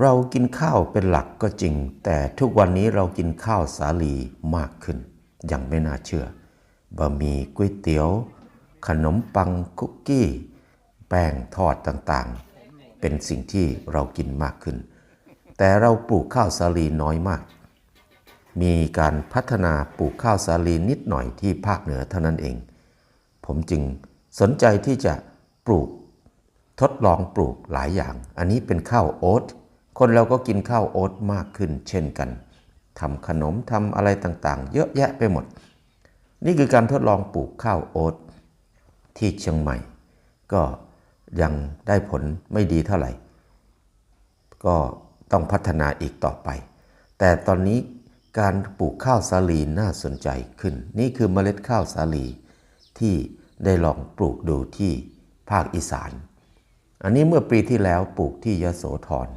เรากินข้าวเป็นหลักก็จริง แต่ทุกวันนี้เรากินข้าวสาลีมากขึ้น อย่างไม่น่าเชื่อบะหมี่ก๋วยเตี๋ยว ขนมปังคุกกี้ แป้งทอดต่างๆ เป็นสิ่งที่เรากินมากขึ้น แต่เราปลูกข้าวสาลีน้อยมาก มีการพัฒนาปลูกข้าวสาลีนิดหน่อยที่ภาคเหนือเท่านั้นเอง ผมจึงสนใจที่จะปลูกทดลองปลูกหลายอย่าง อันนี้เป็นข้าวโอ๊ต คนเราก็กินข้าวโอ๊ตมากขึ้นเช่นกันทำขนมทำอะไรต่างๆ เยอะแยะไปหมด นี่คือการทดลองปลูกข้าวโอ๊ตที่เชียงใหม่ ก็ยังได้ผลไม่ดีเท่าไหร่ ก็ต้องพัฒนาอีกต่อไป แต่ตอนนี้การปลูกข้าวสาลีน่าสนใจขึ้น นี่คือเมล็ดข้าวสาลีที่ได้ลองปลูกดูที่ภาคอีสาน อันนี้เมื่อปีที่แล้วปลูกที่ยโสธร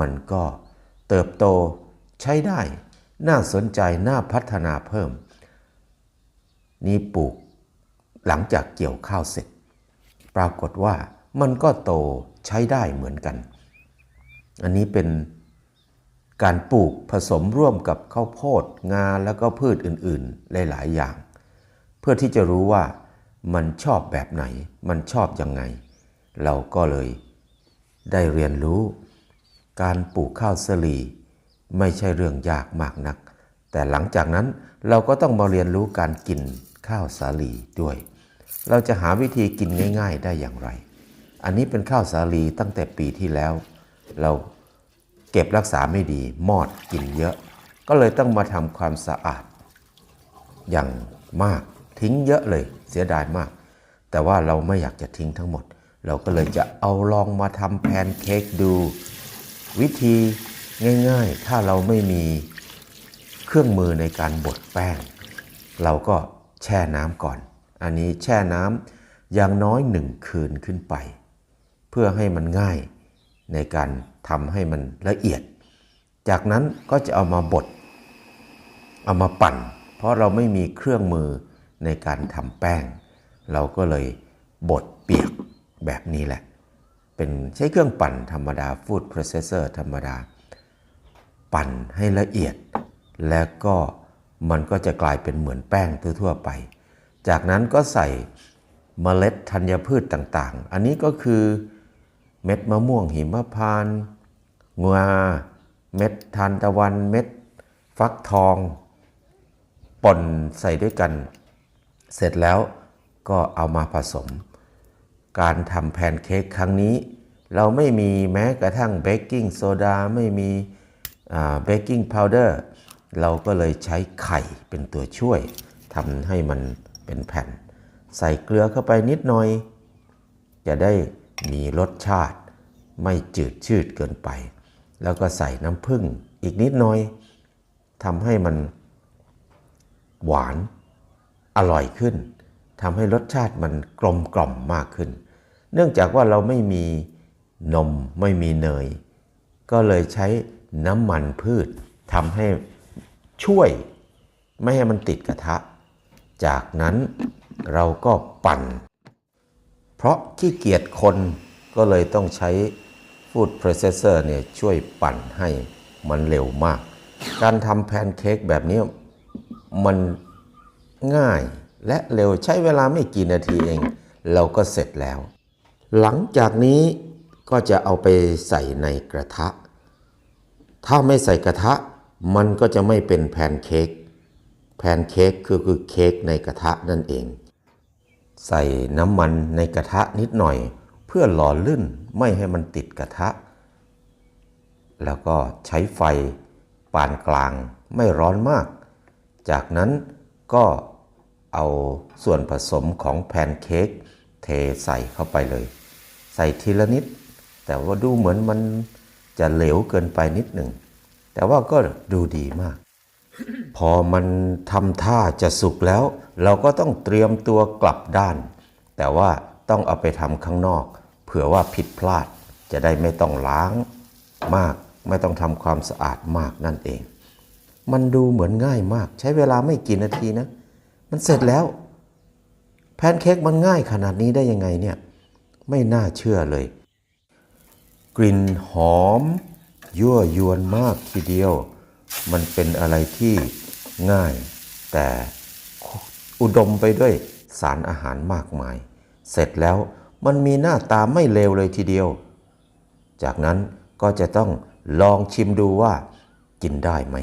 มันก็เติบโตใช้ได้ น่าสนใจ น่าพัฒนาเพิ่ม นี่ปลูกหลังจากเกี่ยวข้าวเสร็จ ปรากฏว่ามันก็โตใช้ได้เหมือนกัน อันนี้เป็นการปลูกผสมร่วมกับข้าวโพดงาแล้วก็พืชอื่นๆ หลาย ๆ อย่าง เพื่อที่จะรู้ว่ามันชอบแบบไหน มันชอบยังไง เราก็เลยได้เรียนรู้ การปลูกข้าวสาลีไม่ใช่เรื่องยากมากนัก แต่หลังจากนั้นเราก็ต้องมาเรียนรู้การกินข้าวสาลีด้วย เราจะหาวิธีกินง่าย ๆ ได้อย่างไร อันนี้เป็นข้าวสาลีตั้งแต่ปีที่แล้ว เราเก็บรักษาไม่ดี มอดกินเยอะ ก็เลยต้องมาทำความสะอาด อย่างมากทิ้งเยอะเลยเสียดายมาก แต่ว่าเราไม่อยากจะทิ้งทั้งหมด เราก็เลยจะเอาลองมาทำแพนเค้กดู วิธีง่าย ๆ ถ้าเราไม่มีเครื่องมือในการบดแป้ง เราก็แช่น้ำก่อน อันนี้แช่น้ำอย่างน้อยหนึ่งคืนขึ้นไป เพื่อให้มันง่ายในการทำให้มันละเอียด จากนั้นก็จะเอามาบด เอามาปั่น เพราะเราไม่มีเครื่องมือในการทำแป้ง เราก็เลยบดเปียกแบบนี้แหละ เป็นใช้เครื่องปั่นธรรมดา Food Processor ธรรมดา ปั่นให้ละเอียด แล้วก็มันก็จะกลายเป็นเหมือนแป้งทั่วๆไป จากนั้นก็ใส่เมล็ดธัญพืชต่างๆ อันนี้ก็คือเม็ดมะม่วงหิมพานต์งา เม็ดทานตะวัน เม็ดฟักทองป่นใส่ด้วยกัน เสร็จแล้วก็เอามาผสม การทำแพนเค้กครั้งนี้ เราไม่มีแม้กระทั่งเบกกิ้งโซดาไม่มีเบกกิ้งพาวเดอร์เราก็เลยใช้ไข่เป็นตัวช่วยทำให้มันเป็นแผ่น ใส่เกลือเข้าไปนิดหน่อย จะได้มีรสชาติไม่จืดชืดเกินไป แล้วก็ใส่น้ำผึ้งอีกนิดหน่อยทำให้มันหวานอร่อยขึ้น ทำให้รสชาติมันกลมกล่อมมากขึ้น เนื่องจากว่าเราไม่มีนมไม่มีเนย ก็เลยใช้น้ำมันพืชทำให้ช่วยไม่ให้มันติดกระทะ จากนั้นเราก็ปั่น เพราะขี้เกียจคนก็เลยต้องใช้ Food Processor เนี่ยช่วยปั่นให้มันเร็วมาก การทำแพนเค้กแบบนี้มันง่าย และเร็วใช้เวลาไม่กี่นาทีเอง เราก็เสร็จแล้ว หลังจากนี้ก็จะเอาไปใส่ในกระทะ ถ้าไม่ใส่กระทะมันก็จะไม่เป็นแพนเค้กแพนเค้กคือคือเค้กในกระทะนั่นเอง ใส่น้ำมันในกระทะนิดหน่อย เพื่อหล่อลื่นไม่ให้มันติดกระทะ แล้วก็ใช้ไฟปานกลางไม่ร้อนมาก จากนั้นก็ เอาส่วนผสมของแพนเค้กเทใส่เข้าไปเลย ใส่ทีละนิด แต่ว่าดูเหมือนมันจะเหลวเกินไปนิดหนึ่ง แต่ว่าก็ดูดีมาก พอมันทำท่าจะสุกแล้ว เราก็ต้องเตรียมตัวกลับด้าน แต่ว่าต้องเอาไปทำข้างนอก เผื่อว่าผิดพลาดจะได้ไม่ต้องล้างมาก ไม่ต้องทำความสะอาดมากนั่นเอง มันดูเหมือนง่ายมาก ใช้เวลาไม่กี่นาทีนะ มันเสร็จแล้ว แพนเค้กมันง่ายขนาดนี้ได้ยังไงเนี่ย ไม่น่าเชื่อเลย กลิ่นหอม ยั่วยวนมากทีเดียว มันเป็นอะไรที่ง่าย แต่อุดมไปด้วยสารอาหารมากมาย เสร็จแล้วมันมีหน้าตาไม่เลวเลยทีเดียว จากนั้นก็จะต้องลองชิมดูว่ากินได้ไหม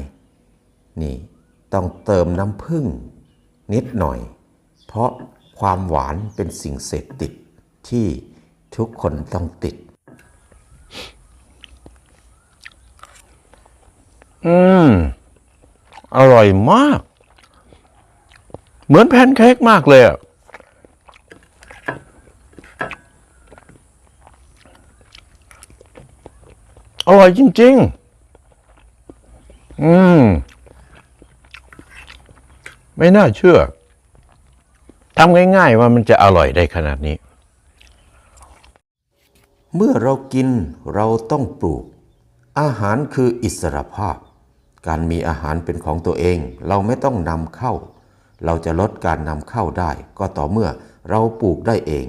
นี่ต้องเติมน้ำผึ้ง นิดหน่อย เพราะความหวานเป็นสิ่งเสพติดที่ทุกคนต้องติด อืม อร่อยมาก เหมือนแพนเค้กมากเลยอะอร่อยจริง ๆ อืม ไม่น่าเชื่อทำง่ายๆว่ามันจะอร่อยได้ขนาดนี้ เมื่อเรากินเราต้องปลูก อาหารคืออิสรภาพ การมีอาหารเป็นของตัวเอง เราไม่ต้องนำเข้า เราจะลดการนำเข้าได้ ก็ต่อเมื่อเราปลูกได้เอง